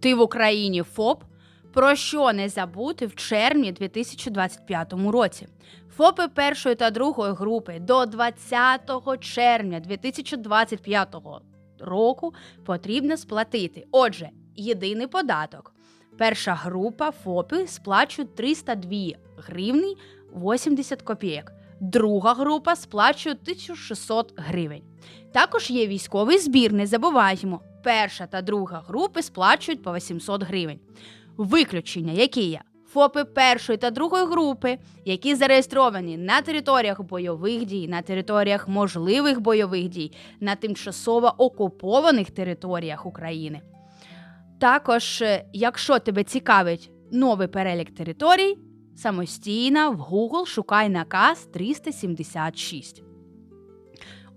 Ти в Україні ФОП? Про що не забути в червні 2025 році? ФОПи першої та другої групи до 20 червня 2025 року потрібно сплатити. Отже, єдиний податок. Перша група ФОПи сплачують 302 гривні 80 копійок. Друга група сплачує 1600 гривень. Також є військовий збір, не забуваємо. Перша та друга групи сплачують по 800 гривень. Виключення, які є? ФОПи першої та другої групи, які зареєстровані на територіях бойових дій, на територіях можливих бойових дій, на тимчасово окупованих територіях України. Також, е, якщо тебе цікавить новий перелік територій, самостійно в Google шукай наказ 376.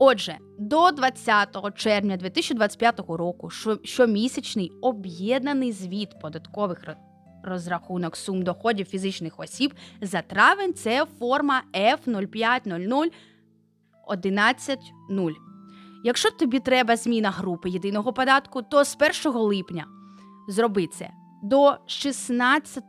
Отже, до 20 червня 2025 року щомісячний об'єднаний звіт податкових розрахунок сум доходів фізичних осіб за травень це форма F0500 11.0. Якщо тобі треба зміна групи єдиного податку, то з 1 липня зроби це. До 16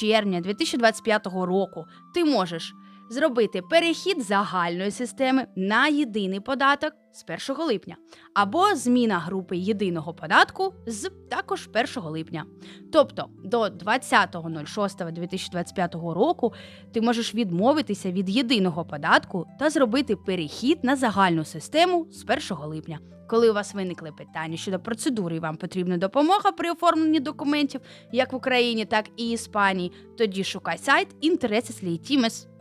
червня 2025 року ти можеш зробити перехід загальної системи на єдиний податок з 1 липня, або зміна групи єдиного податку з також 1 липня. Тобто до 20.06.2025 року ти можеш відмовитися від єдиного податку та зробити перехід на загальну систему з 1 липня. Коли у вас виникли питання щодо процедури і вам потрібна допомога при оформленні документів як в Україні, так і Іспанії, тоді шукай сайт Intereses Legitimes.